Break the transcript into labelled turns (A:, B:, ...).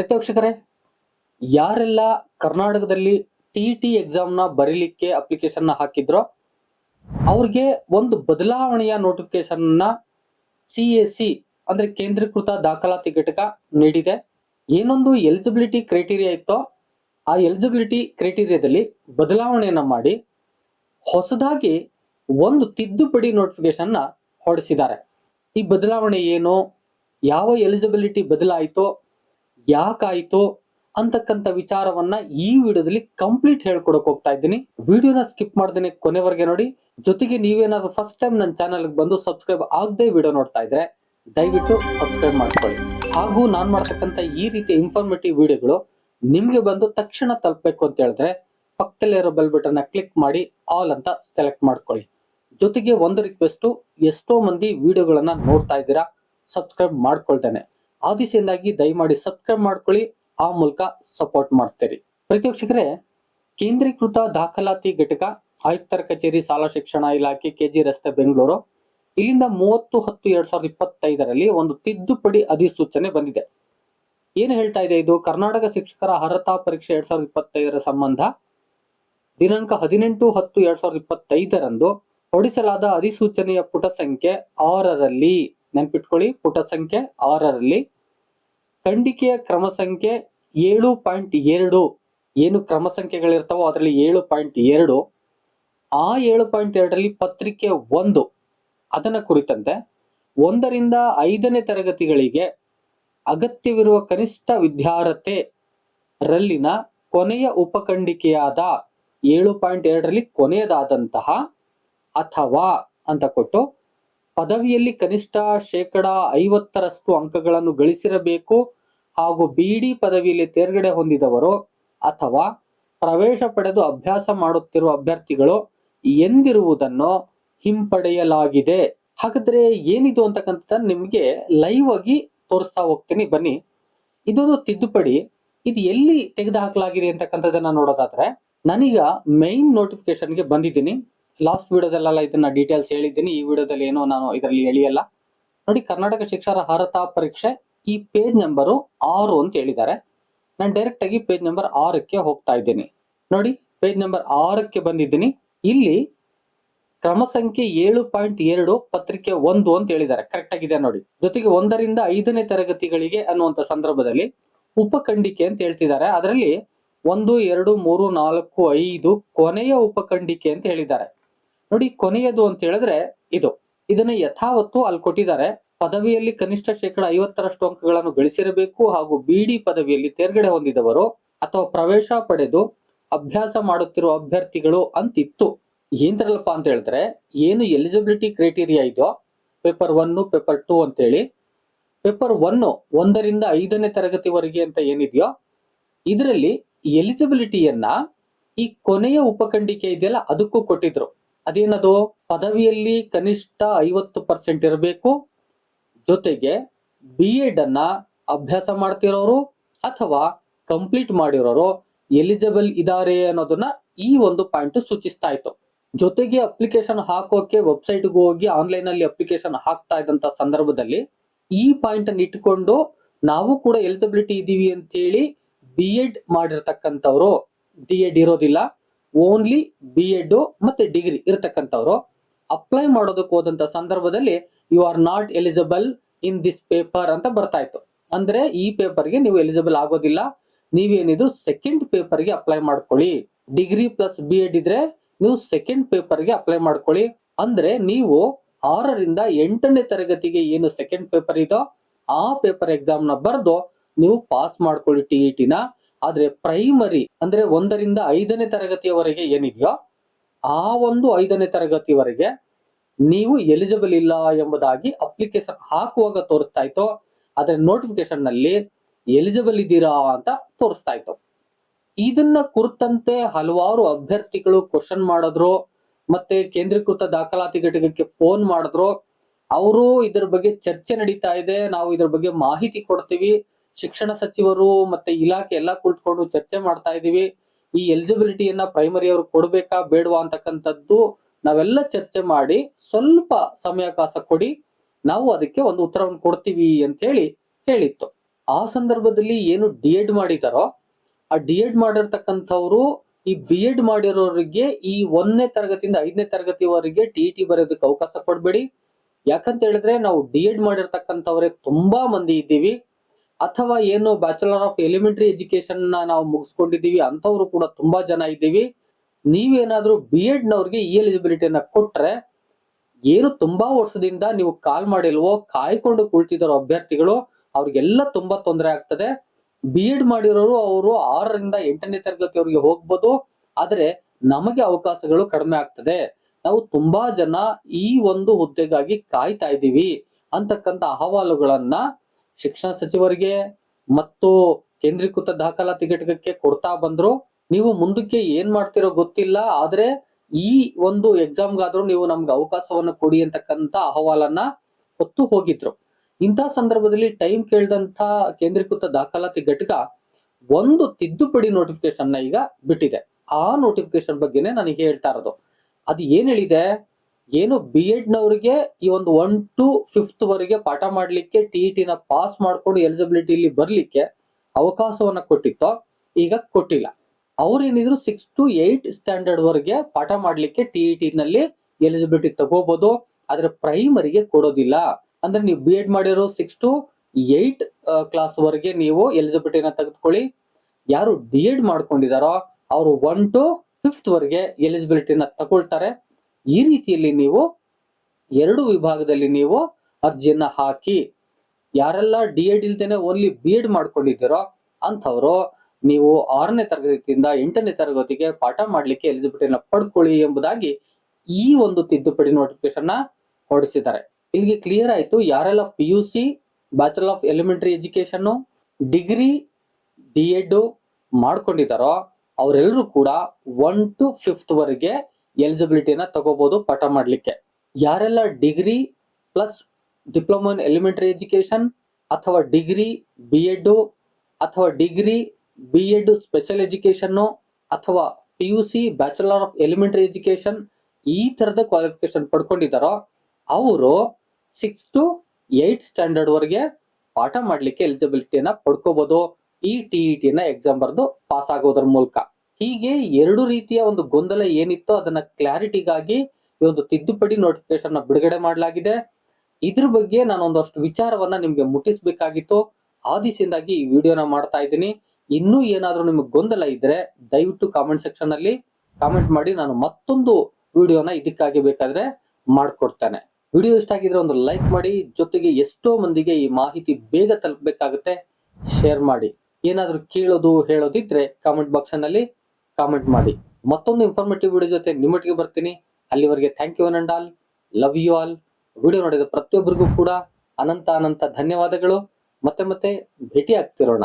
A: ಪ್ರತ್ಯಕ್ಷಕರೇ, ಯಾರೆಲ್ಲ ಕರ್ನಾಟಕದಲ್ಲಿ T T ಎಕ್ಸಾಮ್ನ ಬರೀಲಿಕ್ಕೆ ಅಪ್ಲಿಕೇಶನ್ ಹಾಕಿದ್ರೋ, ಅವ್ರಿಗೆ ಒಂದು ಬದಲಾವಣೆಯ ನೋಟಿಫಿಕೇಶನ್ ಸಿ ಎಸ್ ಸಿ ಅಂದ್ರೆ ಕೇಂದ್ರೀಕೃತ ದಾಖಲಾತಿ ಘಟಕ ನೀಡಿದೆ. ಏನೊಂದು ಎಲಿಜಿಬಿಲಿಟಿ ಕ್ರೈಟೀರಿಯಾ ಇತ್ತೋ, ಆ ಎಲಿಜಿಬಿಲಿಟಿ ಕ್ರೈಟೀರಿಯಾದಲ್ಲಿ ಬದಲಾವಣೆಯನ್ನ ಮಾಡಿ, ಹೊಸದಾಗಿ ಒಂದು ತಿದ್ದುಪಡಿ ನೋಟಿಫಿಕೇಶನ್ನ ಹೊರಡಿಸಿದ್ದಾರೆ. ಈ ಬದಲಾವಣೆ ಏನು? ಯಾವ ಎಲಿಜಿಬಿಲಿಟಿ ಬದಲಾಯಿತೋ ಯಾಕಾಯಿತು ಅಂತಕ್ಕಂಥ ವಿಚಾರವನ್ನ ಈ ವಿಡಿಯೋದಲ್ಲಿ ಕಂಪ್ಲೀಟ್ ಹೇಳ್ಕೊಡಕ್ ಹೋಗ್ತಾ ಇದ್ದೀನಿ. ವಿಡಿಯೋನ ಸ್ಕಿಪ್ ಮಾಡ್ದೇನೆ ಕೊನೆವರೆಗೆ ನೋಡಿ. ಜೊತೆಗೆ ನೀವೇನಾದ್ರೂ ಫಸ್ಟ್ ಟೈಮ್ ನನ್ನ ಚಾನಲ್ ಬಂದು ಸಬ್ಸ್ಕ್ರೈಬ್ ಆಗದೆ ವಿಡಿಯೋ ನೋಡ್ತಾ ಇದ್ರೆ ದಯವಿಟ್ಟು ಸಬ್ಸ್ಕ್ರೈಬ್ ಮಾಡ್ಕೊಳ್ಳಿ. ಹಾಗೂ ನಾನ್ ಮಾಡ್ತಕ್ಕಂಥ ಈ ರೀತಿ ಇನ್ಫಾರ್ಮೇಟಿವ್ ವಿಡಿಯೋಗಳು ನಿಮ್ಗೆ ಬಂದು ತಕ್ಷಣ ತಲುಪಬೇಕು ಅಂತ ಹೇಳಿದ್ರೆ ಪಕ್ಕದಲ್ಲಿರೋ ಬೆಲ್ ಬಟನ್ ಕ್ಲಿಕ್ ಮಾಡಿ ಆಲ್ ಅಂತ ಸೆಲೆಕ್ಟ್ ಮಾಡ್ಕೊಳ್ಳಿ. ಜೊತೆಗೆ ಒಂದು ರಿಕ್ವೆಸ್ಟ್ ಎಷ್ಟೋ ಮಂದಿ ವಿಡಿಯೋಗಳನ್ನ ನೋಡ್ತಾ ಇದ್ದೀರಾ ಸಬ್ಸ್ಕ್ರೈಬ್ ಮಾಡ್ಕೊಳ್ತೇನೆ. ಆ ದಿಸೆಯಿಂದಾಗಿ ದಯಮಾಡಿ ಸಬ್ಸ್ಕ್ರೈಬ್ ಮಾಡ್ಕೊಳ್ಳಿ, ಆ ಮೂಲಕ ಸಪೋರ್ಟ್ ಮಾಡ್ತೀರಿ. ಪ್ರತಿವೀಕ್ಷಕರೇ ಕೇಂದ್ರೀಕೃತ ದಾಖಲಾತಿ ಘಟಕ, ಆಯುಕ್ತರ ಕಚೇರಿ, ಶಾಲಾ ಶಿಕ್ಷಣ ಇಲಾಖೆ, ಕೆಜಿ ರಸ್ತೆ, ಬೆಂಗಳೂರು. ಇಲ್ಲಿಂದ ಮೂವತ್ತು ಹತ್ತು ಎರಡ್ ಸಾವಿರದ ಇಪ್ಪತ್ತೈದರಲ್ಲಿ ಒಂದು ತಿದ್ದುಪಡಿ ಅಧಿಸೂಚನೆ ಬಂದಿದೆ. ಏನು ಹೇಳ್ತಾ ಇದೆ ಇದು? ಕರ್ನಾಟಕ ಶಿಕ್ಷಕರ ಅರ್ಹತಾ ಪರೀಕ್ಷೆ ಎರಡ್ ಸಾವಿರದ ಇಪ್ಪತ್ತೈದರ ಸಂಬಂಧ ದಿನಾಂಕ ಹದಿನೆಂಟು ಹತ್ತು ಎರಡ್ ಸಾವಿರದ ಇಪ್ಪತ್ತೈದರಂದು ಹೊಡಿಸಲಾದ ಅಧಿಸೂಚನೆಯ ಪುಟ ಸಂಖ್ಯೆ ಆರರಲ್ಲಿ ನೆನ್ಪಿಟ್ಕೊಳ್ಳಿ, ಪುಟ ಸಂಖ್ಯೆ ಆರರಲ್ಲಿ ಖಂಡಿಕೆಯ ಕ್ರಮ ಸಂಖ್ಯೆ ಏಳು ಪಾಯಿಂಟ್ ಎರಡು. ಏನು ಕ್ರಮ ಸಂಖ್ಯೆಗಳಿರ್ತಾವೋ ಅದರಲ್ಲಿ ಏಳು ಪಾಯಿಂಟ್ ಎರಡು. ಆ ಏಳು ಪಾಯಿಂಟ್ ಎರಡರಲ್ಲಿ ಪತ್ರಿಕೆ ಒಂದು. ಅದನ್ನ ಕುರಿತಂತೆ ಒಂದರಿಂದ ಐದನೇ ತರಗತಿಗಳಿಗೆ ಅಗತ್ಯವಿರುವ ಕನಿಷ್ಠ ವಿದ್ಯಾರ್ಹತೆ ರಲ್ಲಿನ ಕೊನೆಯ ಉಪಖಂಡಿಕೆಯಾದ ಏಳು ಪಾಯಿಂಟ್ ಎರಡರಲ್ಲಿ ಕೊನೆಯದಾದಂತಹ ಅಥವಾ ಅಂತ ಕೊಟ್ಟು ಪದವಿಯಲ್ಲಿ ಕನಿಷ್ಠ ಶೇಕಡ ಐವತ್ತರಷ್ಟು ಅಂಕಗಳನ್ನು ಗಳಿಸಿರಬೇಕು ಹಾಗೂ ಬಿಡಿ ಪದವಿಯಲ್ಲಿ ತೇರ್ಗಡೆ ಹೊಂದಿದವರು ಅಥವಾ ಪ್ರವೇಶ ಪಡೆದು ಅಭ್ಯಾಸ ಮಾಡುತ್ತಿರುವ ಅಭ್ಯರ್ಥಿಗಳು ಎಂದಿರುವುದನ್ನು ಹಿಂಪಡೆಯಲಾಗಿದೆ. ಹಾಗಾದ್ರೆ ಏನಿದು ಅಂತಕ್ಕಂಥ ನಿಮ್ಗೆ ಲೈವ್ ಆಗಿ ತೋರಿಸ್ತಾ ಹೋಗ್ತೀನಿ. ಬನ್ನಿ. ಇದೊಂದು ತಿದ್ದುಪಡಿ. ಇದು ಎಲ್ಲಿ ತೆಗೆದುಹಾಕಲಾಗಿದೆ ಅಂತಕ್ಕಂಥದ್ದನ್ನ ನೋಡೋದಾದ್ರೆ, ನಾನೀಗ ಮೈನ್ ನೋಟಿಫಿಕೇಶನ್ಗೆ ಬಂದಿದ್ದೀನಿ. ಲಾಸ್ಟ್ ವಿಡಿಯೋದಲ್ಲೆಲ್ಲ ಇದನ್ನ ಡೀಟೇಲ್ಸ್ ಹೇಳಿದ್ದೀನಿ. ಈ ವಿಡಿಯೋದಲ್ಲಿ ಏನೋ ನಾನು ಇದರಲ್ಲಿ ಹೇಳಿಯಲ್ಲ ನೋಡಿ, ಕರ್ನಾಟಕ ಶಿಕ್ಷಕರ ಅರ್ಹತಾ ಪರೀಕ್ಷೆ ಈ ಪೇಜ್ ನಂಬರು ಆರು ಅಂತ ಹೇಳಿದ್ದಾರೆ. ನಾನು ಡೈರೆಕ್ಟ್ ಆಗಿ ಪೇಜ್ ನಂಬರ್ ಆರಕ್ಕೆ ಹೋಗ್ತಾ ಇದ್ದೀನಿ. ನೋಡಿ ಪೇಜ್ ನಂಬರ್ ಆರಕ್ಕೆ ಬಂದಿದ್ದೀನಿ. ಇಲ್ಲಿ ಕ್ರಮ ಸಂಖ್ಯೆ ಏಳು ಪಾಯಿಂಟ್ ಎರಡು, ಪತ್ರಿಕೆ ಒಂದು ಅಂತ ಹೇಳಿದ್ದಾರೆ. ಕರೆಕ್ಟ್ ಆಗಿದೆ ನೋಡಿ. ಜೊತೆಗೆ ಒಂದರಿಂದ ಐದನೇ ತರಗತಿಗಳಿಗೆ ಅನ್ನುವಂತ ಸಂದರ್ಭದಲ್ಲಿ ಉಪಖಂಡಿಕೆ ಅಂತ ಹೇಳ್ತಿದ್ದಾರೆ. ಅದರಲ್ಲಿ ಒಂದು, ಎರಡು, ಮೂರು, ನಾಲ್ಕು, ಐದು ಕೊನೆಯ ಉಪಖಂಡಿಕೆ ಅಂತ ಹೇಳಿದ್ದಾರೆ. ನೋಡಿ ಕೊನೆಯದು ಅಂತ ಹೇಳಿದ್ರೆ ಇದು. ಇದನ್ನ ಯಥಾವತ್ತು ಅಲ್ಲಿ ಕೊಟ್ಟಿದ್ದಾರೆ. ಪದವಿಯಲ್ಲಿ ಕನಿಷ್ಠ ಶೇಕಡ ಐವತ್ತರಷ್ಟು ಅಂಕಗಳನ್ನು ಗಳಿಸಿರಬೇಕು ಹಾಗೂ ಬಿಡಿ ಪದವಿಯಲ್ಲಿ ತೇರ್ಗಡೆ ಹೊಂದಿದವರು ಅಥವಾ ಪ್ರವೇಶ ಪಡೆದು ಅಭ್ಯಾಸ ಮಾಡುತ್ತಿರುವ ಅಭ್ಯರ್ಥಿಗಳು ಅಂತಿತ್ತು. ಏನ್ರಲ್ಲಪ್ಪ ಅಂತ ಹೇಳಿದ್ರೆ ಏನು ಎಲಿಜಿಬಿಲಿಟಿ ಕ್ರೈಟೀರಿಯಾ ಇದೋ ಪೇಪರ್ ಒನ್ ಪೇಪರ್ ಟೂ ಅಂತೇಳಿ ಪೇಪರ್ ಒನ್ ಒಂದರಿಂದ ಐದನೇ ತರಗತಿವರೆಗೆ ಅಂತ ಏನಿದೆಯೋ, ಇದರಲ್ಲಿ ಎಲಿಜಿಬಿಲಿಟಿಯನ್ನ ಈ ಕೊನೆಯ ಉಪಖಂಡಿಕೆ ಇದೆಯಲ್ಲ, ಅದಕ್ಕೂ ಕೊಟ್ಟಿದ್ರು. ಅದೇನದು ಪದವಿಯಲ್ಲಿ ಕನಿಷ್ಠ ಐವತ್ತು ಪರ್ಸೆಂಟ್ ಇರಬೇಕು. ಜೊತೆಗೆ ಬಿ ಎಡ್ ಅನ್ನ ಅಭ್ಯಾಸ ಮಾಡ್ತಿರೋರು ಅಥವಾ ಕಂಪ್ಲೀಟ್ ಮಾಡಿರೋರು ಎಲಿಜಿಬಲ್ ಇದಾರೆ ಅನ್ನೋದನ್ನ ಈ ಒಂದು ಪಾಯಿಂಟ್ ಸೂಚಿಸ್ತಾ ಇತ್ತು. ಜೊತೆಗೆ ಅಪ್ಲಿಕೇಶನ್ ಹಾಕೋಕೆ ವೆಬ್ಸೈಟ್ಗೆ ಹೋಗಿ ಆನ್ಲೈನ್ ಅಲ್ಲಿ ಅಪ್ಲಿಕೇಶನ್ ಹಾಕ್ತಾ ಇದ್ದಂತ ಸಂದರ್ಭದಲ್ಲಿ ಈ ಪಾಯಿಂಟ್ ಅನ್ನು ಇಟ್ಕೊಂಡು ನಾವು ಕೂಡ ಎಲಿಜಿಬಿಲಿಟಿ ಇದೀವಿ ಅಂತ ಹೇಳಿ ಬಿ ಎಡ್ ಮಾಡಿರ್ತಕ್ಕಂಥವ್ರು ಡಿ ಎಡ್ ಇರೋದಿಲ್ಲ. ಓನ್ಲಿ ಬಿ ಎಡ್ ಮತ್ತೆ ಡಿಗ್ರಿ ಇರತಕ್ಕಂಥವ್ರು. ಅಪ್ಲೈ ಮಾಡೋದಕ್ಕೆ ಹೋದಂತ ಸಂದರ್ಭದಲ್ಲಿ you are not eligible in this paper ಅಂತ ಬರ್ತಾ ಇತ್ತು ಅಂದ್ರೆ ಈ ಪೇಪರ್ಗೆ ನೀವು ಎಲಿಜಿಬಲ್ ಆಗೋದಿಲ್ಲ. ನೀವೇನಿದ್ರು ಸೆಕೆಂಡ್ ಪೇಪರ್ಗೆ ಅಪ್ಲೈ ಮಾಡ್ಕೊಳ್ಳಿ. ಡಿಗ್ರಿ ಪ್ಲಸ್ ಬಿ ಎಡ್ ಇದ್ರೆ ನೀವು ಸೆಕೆಂಡ್ ಪೇಪರ್ಗೆ ಅಪ್ಲೈ ಮಾಡ್ಕೊಳ್ಳಿ. ಅಂದ್ರೆ ನೀವು ಆರರಿಂದ ಎಂಟನೇ ತರಗತಿಗೆ ಏನು ಸೆಕೆಂಡ್ ಪೇಪರ್ ಇದೋ ಆ ಪೇಪರ್ ಎಕ್ಸಾಮ್ನ ಬರೆದು ನೀವು ಪಾಸ್ ಮಾಡ್ಕೊಳ್ಳಿ ಟಿ ಇ ಟಿನ ಆದ್ರೆ ಪ್ರೈಮರಿ ಅಂದ್ರೆ ಒಂದರಿಂದ ಐದನೇ ತರಗತಿಯವರೆಗೆ ಏನಿದೆಯೋ ಆ ಒಂದು ಐದನೇ ತರಗತಿವರೆಗೆ ನೀವು ಎಲಿಜಿಬಲ್ ಇಲ್ಲ ಎಂಬುದಾಗಿ ಅಪ್ಲಿಕೇಶನ್ ಹಾಕುವಾಗ ತೋರಿಸ್ತಾ ಇತ್ತು. ಆದ್ರೆ ನೋಟಿಫಿಕೇಶನ್ನಲ್ಲಿ ಎಲಿಜಿಬಲ್ ಇದ್ದೀರಾ ಅಂತ ತೋರಿಸ್ತಾ ಇತ್ತು. ಇದನ್ನ ಕುರಿತಂತೆ ಹಲವಾರು ಅಭ್ಯರ್ಥಿಗಳು ಕ್ವಶನ್ ಮಾಡಿದ್ರು. ಮತ್ತೆ ಕೇಂದ್ರೀಕೃತ ದಾಖಲಾತಿ ಘಟಕಕ್ಕೆ ಫೋನ್ ಮಾಡಿದ್ರು. ಅವರು ಇದ್ರ ಬಗ್ಗೆ ಚರ್ಚೆ ನಡೀತಾ ಇದೆ. ನಾವು ಇದ್ರ ಬಗ್ಗೆ ಮಾಹಿತಿ ಕೊಡ್ತೀವಿ. ಶಿಕ್ಷಣ ಸಚಿವರು ಮತ್ತೆ ಇಲಾಖೆ ಎಲ್ಲ ಕುಳಿತುಕೊಂಡು ಚರ್ಚೆ ಮಾಡ್ತಾ ಇದೀವಿ. ಈ ಎಲಿಜಿಬಿಲಿಟಿಯನ್ನ ಪ್ರೈಮರಿ ಅವರು ಕೊಡ್ಬೇಕಾ, ಬೇಡವಾ ಅಂತಕ್ಕಂಥದ್ದು ನಾವೆಲ್ಲ ಚರ್ಚೆ ಮಾಡಿ ಸ್ವಲ್ಪ ಸಮಯಾವಕಾಶ ಕೊಡಿ, ನಾವು ಅದಕ್ಕೆ ಒಂದು ಉತ್ತರವನ್ನು ಕೊಡ್ತೀವಿ ಅಂತ ಹೇಳಿ ಹೇಳಿತ್ತು. ಆ ಸಂದರ್ಭದಲ್ಲಿ ಏನು ಡಿ ಎಡ್ ಮಾಡಿದಾರೋ, ಆ ಡಿ ಎಡ್ ಮಾಡಿರ್ತಕ್ಕಂಥವ್ರು ಈ ಬಿ ಎಡ್ ಮಾಡಿರೋರಿಗೆ ಈ ಒಂದನೇ ತರಗತಿಯಿಂದ ಐದನೇ ತರಗತಿವರೆಗೆ ಟಿ ಟಿ ಬರೆಯೋದಕ್ಕೆ ಅವಕಾಶ ಕೊಡಬೇಡಿ. ಯಾಕಂತ ಹೇಳಿದ್ರೆ ನಾವು ಡಿ ಎಡ್ ಮಾಡಿರ್ತಕ್ಕಂಥವ್ರೆ ತುಂಬಾ ಮಂದಿ ಇದ್ದೀವಿ. ಅಥವಾ ಏನು ಬ್ಯಾಚುಲರ್ ಆಫ್ ಎಲಿಮೆಂಟರಿ ಎಜುಕೇಶನ್ ನಾವು ಮುಗಿಸ್ಕೊಂಡಿದ್ದೀವಿ, ಅಂಥವ್ರು ಕೂಡ ತುಂಬಾ ಜನ ಇದ್ದೀವಿ. ನೀವೇನಾದ್ರೂ ಬಿ ಎಡ್ ನವ್ರಿಗೆ ಈ ಎಲಿಜಿಬಿಲಿಟಿಯನ್ನ ಕೊಟ್ರೆ ಏನು ತುಂಬಾ ವರ್ಷದಿಂದ ನೀವು ಕಾಲ್ ಮಾಡಿಲ್ವೋ, ಕಾಯ್ಕೊಂಡು ಕುಳಿತಿರೋ ಅಭ್ಯರ್ಥಿಗಳು, ಅವ್ರಿಗೆಲ್ಲ ತುಂಬಾ ತೊಂದರೆ ಆಗ್ತದೆ. ಬಿ ಎಡ್ ಮಾಡಿರೋರು ಅವರು ಆರರಿಂದ ಎಂಟನೇ ತರಗತಿಯವರಿಗೆ ಹೋಗ್ಬೋದು, ಆದ್ರೆ ನಮಗೆ ಅವಕಾಶಗಳು ಕಡಿಮೆ ಆಗ್ತದೆ. ನಾವು ತುಂಬಾ ಜನ ಈ ಒಂದು ಹುದ್ದೆಗಾಗಿ ಕಾಯ್ತಾ ಇದ್ದೀವಿ ಅಂತಕ್ಕಂಥ ಅಹವಾಲುಗಳನ್ನ ಶಿಕ್ಷಣ ಸಚಿವರಿಗೆ ಮತ್ತು ಕೇಂದ್ರೀಕೃತ ದಾಖಲಾತಿ ಘಟಕಕ್ಕೆ ಕೊಡ್ತಾ ಬಂದ್ರು. ನೀವು ಮುಂದಕ್ಕೆ ಏನ್ ಮಾಡ್ತಿರೋ ಗೊತ್ತಿಲ್ಲ, ಆದ್ರೆ ಈ ಒಂದು ಎಕ್ಸಾಮ್ಗಾದ್ರೂ ನೀವು ನಮ್ಗೆ ಅವಕಾಶವನ್ನು ಕೊಡಿ ಅಂತಕ್ಕಂತ ಅಹವಾಲನ್ನ ಹೊತ್ತು ಹೋಗಿದ್ರು. ಇಂಥ ಸಂದರ್ಭದಲ್ಲಿ ಟೈಮ್ ಕೇಳಿದಂತ ಕೇಂದ್ರೀಕೃತ ದಾಖಲಾತಿ ಘಟಕ ಒಂದು ತಿದ್ದುಪಡಿ ನೋಟಿಫಿಕೇಶನ್ ಈಗ ಬಿಟ್ಟಿದೆ. ಆ ನೋಟಿಫಿಕೇಶನ್ ಬಗ್ಗೆನೆ ನನಗೆ ಹೇಳ್ತಾ ಇರೋದು. ಅದು ಏನ್ ಹೇಳಿದೆ? ಏನು ಬಿ ಎಡ್ ನವರಿಗೆ ಈ ಒಂದು ಒನ್ ಟು ಫಿಫ್ತ್ ವರೆಗೆ ಪಾಠ ಮಾಡ್ಲಿಕ್ಕೆ ಟಿ ಇ ಟಿನ ಪಾಸ್ ಮಾಡ್ಕೊಂಡು ಎಲಿಜಿಬಿಲಿಟಿ ಇಲ್ಲಿ ಬರ್ಲಿಕ್ಕೆ ಅವಕಾಶವನ್ನ ಕೊಟ್ಟಿತ್ತೋ, ಈಗ ಕೊಟ್ಟಿಲ್ಲ. ಅವ್ರೇನಿದ್ರು ಸಿಕ್ಸ್ ಟು ಏಟ್ ಸ್ಟ್ಯಾಂಡರ್ಡ್ ವರೆಗೆ ಪಾಠ ಮಾಡ್ಲಿಕ್ಕೆ ಟಿ ಇ ಟಿನಲ್ಲಿ ಎಲಿಜಿಬಿಲಿಟಿ ತಗೋಬಹುದು ಆದ್ರೆ ಪ್ರೈಮರಿಗೆ ಕೊಡೋದಿಲ್ಲ. ಅಂದ್ರೆ ನೀವು ಬಿ ಎಡ್ ಮಾಡಿರೋ ಸಿಕ್ಸ್ ಟು ಏಟ್ ಕ್ಲಾಸ್ ವರೆಗೆ ನೀವು ಎಲಿಜಿಬಿಲಿಟಿನ ತೆಗೆದುಕೊಳ್ಳಿ. ಯಾರು ಡಿ ಎಡ್ ಮಾಡ್ಕೊಂಡಿದಾರೋ, ಅವರು ಒನ್ ಟು ಫಿಫ್ತ್ ವರೆಗೆ ಎಲಿಜಿಬಿಲಿಟಿನ ತಗೊಳ್ತಾರೆ. ಈ ರೀತಿಯಲ್ಲಿ ನೀವು ಎರಡು ವಿಭಾಗದಲ್ಲಿ ನೀವು ಅರ್ಜಿಯನ್ನ ಹಾಕಿ, ಯಾರೆಲ್ಲ ಡಿ ಎಡ್ ಇಲ್ದೇನೆ ಓನ್ಲಿ ಬಿ ಎಡ್ ಮಾಡ್ಕೊಂಡಿದ್ದೀರೋ ಅಂಥವ್ರು ನೀವು ಆರನೇ ತರಗತಿಯಿಂದ ಎಂಟನೇ ತರಗತಿಗೆ ಪಾಠ ಮಾಡಲಿಕ್ಕೆ ಎಲಿಜಿಬಿಲಿಟಿನ ಪಡ್ಕೊಳ್ಳಿ ಎಂಬುದಾಗಿ ಈ ಒಂದು ತಿದ್ದುಪಡಿ ನೋಟಿಫಿಕೇಶನ್ ಹೊರಡಿಸಿದ್ದಾರೆ. ಇಲ್ಲಿಗೆ ಕ್ಲಿಯರ್ ಆಯ್ತು, ಯಾರೆಲ್ಲ P U C bachelor of elementary education degree D Ed ಮಾಡ್ಕೊಂಡಿದ್ದಾರೋ, ಅವರೆಲ್ಲರೂ ಕೂಡ ಒನ್ ಟು ಫಿಫ್ತ್ ವರೆಗೆ ಎಲಿಜಿಬಿಲಿಟಿನ ತಗೋಬಹುದು ಪಾಠ ಮಾಡಲಿಕ್ಕೆ. ಯಾರೆಲ್ಲ degree plus diploma in elementary education ಅಥವಾ ಡಿಗ್ರಿ ಬಿ ಎಡ್ ಅಥವಾ degree B Ed special education ಅಥವಾ P U C bachelor of elementary education ಈ ತರದ ಕ್ವಾಲಿಫಿಕೇಶನ್ ಪಡ್ಕೊಂಡಿದ್ದಾರೋ, ಅವರು ಸಿಕ್ಸ್ ಟು ಏಟ್ ಸ್ಟ್ಯಾಂಡರ್ಡ್ ವರೆಗೆ ಪಾಠ ಮಾಡಲಿಕ್ಕೆ ಎಲಿಜಿಬಿಲಿಟಿನ ಪಡ್ಕೋಬಹುದು ಈ ಟಿ ಇ ಟಿನ ಎಕ್ಸಾಮ್ ಬರೆದು ಪಾಸ್ ಆಗೋದ್ರ ಮೂಲಕ. ಹೀಗೆ ಎರಡು ರೀತಿಯ ಒಂದು ಗೊಂದಲ ಏನಿತ್ತೋ ಅದನ್ನ ಕ್ಲಾರಿಟಿಗಾಗಿ ಈ ಒಂದು ತಿದ್ದುಪಡಿ ನೋಟಿಫಿಕೇಶನ್ನ ಬಿಡುಗಡೆ ಮಾಡಲಾಗಿದೆ. ಇದ್ರ ಬಗ್ಗೆ ನಾನು ಒಂದಷ್ಟು ವಿಚಾರವನ್ನ ನಿಮ್ಗೆ ಮುಟ್ಟಿಸ್ಬೇಕಾಗಿತ್ತು. ಆ ಈ ವಿಡಿಯೋನ ಮಾಡ್ತಾ ಇದ್ದೀನಿ. ಇನ್ನೂ ಏನಾದ್ರೂ ನಿಮಗೆ ಗೊಂದಲ ಇದ್ರೆ ದಯವಿಟ್ಟು ಕಾಮೆಂಟ್ ಸೆಕ್ಷನ್ ಅಲ್ಲಿ ಕಾಮೆಂಟ್ ಮಾಡಿ ನಾನು ಮತ್ತೊಂದು ವಿಡಿಯೋನ ಇದಕ್ಕಾಗಿ ಬೇಕಾದ್ರೆ ಮಾಡ್ಕೊಡ್ತೇನೆ. ವಿಡಿಯೋ ಇಷ್ಟ ಆಗಿದ್ರೆ ಒಂದು ಲೈಕ್ ಮಾಡಿ, ಜೊತೆಗೆ ಎಷ್ಟೋ ಮಂದಿಗೆ ಈ ಮಾಹಿತಿ ಬೇಗ ತಲುಪಬೇಕಾಗುತ್ತೆ. ಶೇರ್ ಮಾಡಿ. ಏನಾದ್ರೂ ಕೇಳೋದು, ಹೇಳೋದಿದ್ರೆ ಕಾಮೆಂಟ್ ಬಾಕ್ಸ್ನಲ್ಲಿ ಕಾಮೆಂಟ್ ಮಾಡಿ. ಮತ್ತೊಂದು ಇನ್ಫಾರ್ಮೇಟಿವ್ ವಿಡಿಯೋ ಜೊತೆ ನಿಮ್ಮೊಟ್ಟಿಗೆ ಬರ್ತೀನಿ. ಅಲ್ಲಿವರೆಗೆ thank you and all love you all video ನೋಡಿದ ಪ್ರತಿಯೊಬ್ಬರಿಗೂ ಕೂಡ ಅನಂತ ಅನಂತ ಧನ್ಯವಾದಗಳು. ಮತ್ತೆ ಮತ್ತೆ ಭೇಟಿ ಆಗ್ತಿರೋಣ